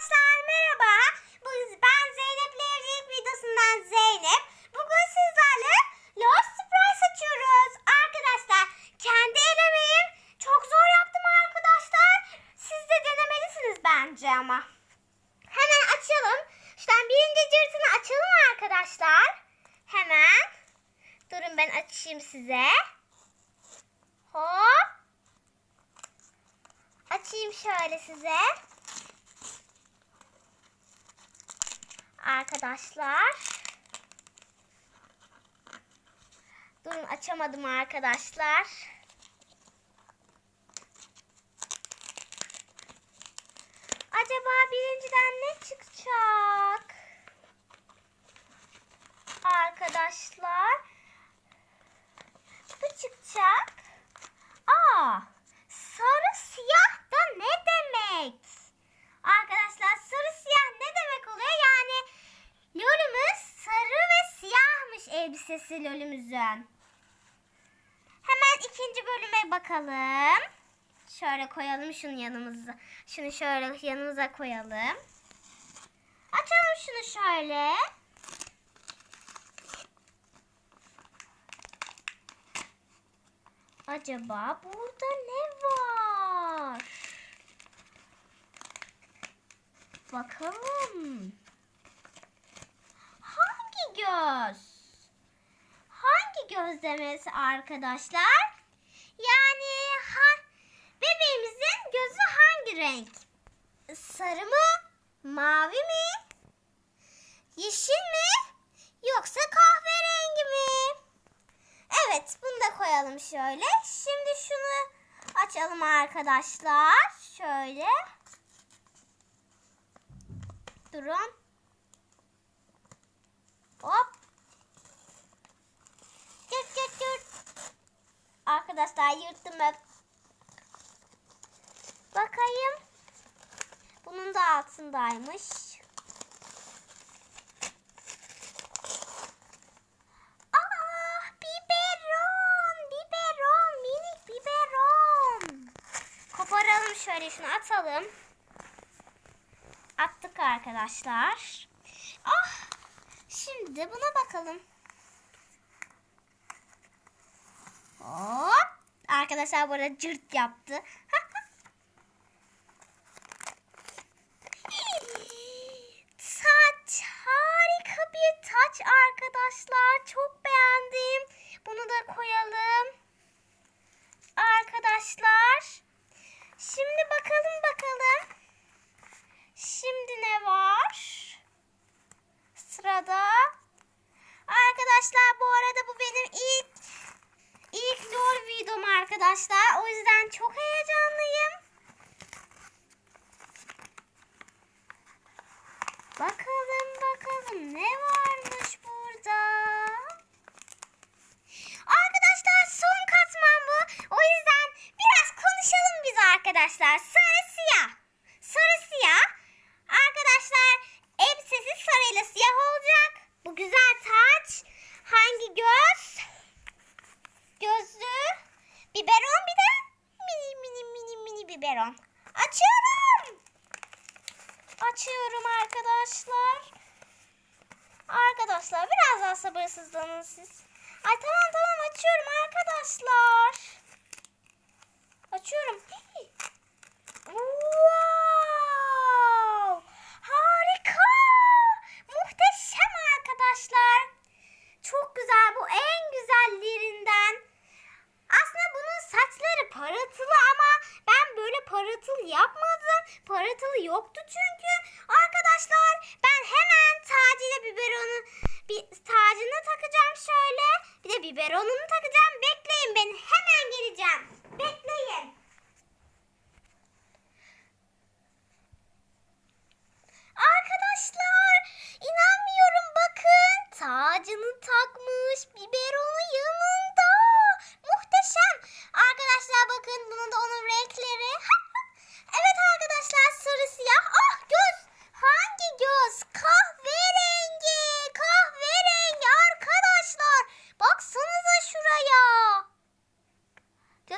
Arkadaşlar merhaba. Ben Zeynep Evcilik videosundan Zeynep. Bugün sizlerle Lost Surprise açıyoruz. Arkadaşlar kendi elemeyim. Çok zor yaptım arkadaşlar. Siz de denemelisiniz bence ama. Hemen açalım. Şuradan birinci cırtını açalım arkadaşlar. Hemen. Durun ben açayım size. Hop. Açayım şöyle size. Arkadaşlar. Durun açamadım arkadaşlar. Acaba birinciden ne çıkacak? Arkadaşlar. Bu çıkacak. Aa, sarı siyah da ne demek? Arkadaşlar sarı siyah ne demek oluyor? Yani lolümüz sarı ve siyahmış elbisesi lolümüzün. Hemen ikinci bölüme bakalım. Şöyle koyalım şunu yanımıza. Şunu şöyle yanımıza koyalım. Açalım şunu şöyle. Acaba burada ne var? Bakalım. Hangi göz? Hangi göz demesi arkadaşlar? Yani ha, bebeğimizin gözü hangi renk? Sarı mı? Mavi mi? Yeşil mi? Yoksa kahverengi mi? Evet bunu da koyalım şöyle. Şimdi şunu açalım arkadaşlar. Şöyle. Durun. Hop. Cırt cırt cırt. Arkadaşlar yırttım hep. Bakayım. Bunun da altındaymış. Aa, biberon, biberon, minik biberon. Koparalım şöyle şunu atalım. Attık arkadaşlar. Ah, şimdi buna bakalım. Hop. Arkadaşlar bu arada cırt yaptı. Saç harika bir taç arkadaşlar. Çok beğendim. Bunu da koyalım. Arkadaşlar. Şimdi bakalım. Şimdi ne var? Sırada. Arkadaşlar bu arada bu benim ilk ilk LOL videom arkadaşlar. O yüzden çok heyecanlıyım. Bakalım bakalım ne varmış burada. Arkadaşlar son katman bu. O yüzden biraz konuşalım biz arkadaşlar. Sarı siyah. Sarı siyah. Arkadaşlar elbisesi sarıyla siyah olacak. Bu güzel taç. Hangi göz? Gözlü. Biberon bir de mini mini mini mini biberon. Açıyorum. Açıyorum arkadaşlar. Arkadaşlar biraz daha sabırsızlanın siz. Ay tamam tamam açıyorum arkadaşlar. Açıyorum. Wow! Harika! Muhteşem arkadaşlar. Çok güzel bu en güzellerinden. Aslında bunun saçları parıltılı ama ben böyle parıltılı yapmadım. Parıltılı yoktu çünkü. Arkadaşlar ben hemen tacıyla biberonu bir tacını takacağım şöyle. Bir de biberonunu takacağım. Bekleyin beni. Hemen geleceğim. Bekleyin.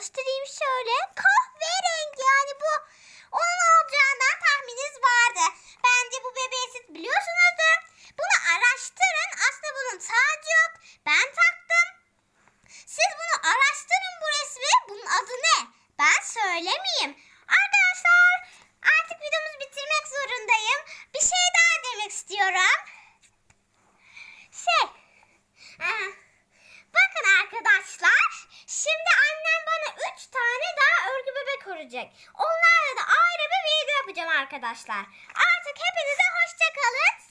göstereyim şöyle. Kahverengi yani bu onun olacağından tahmininiz vardı. Bence bu bebeği siz biliyorsunuzdur. Bunu araştırın. Aslında bunun sadece görecek. Onlarla da ayrı bir video yapacağım arkadaşlar. Artık hepinize hoşçakalın.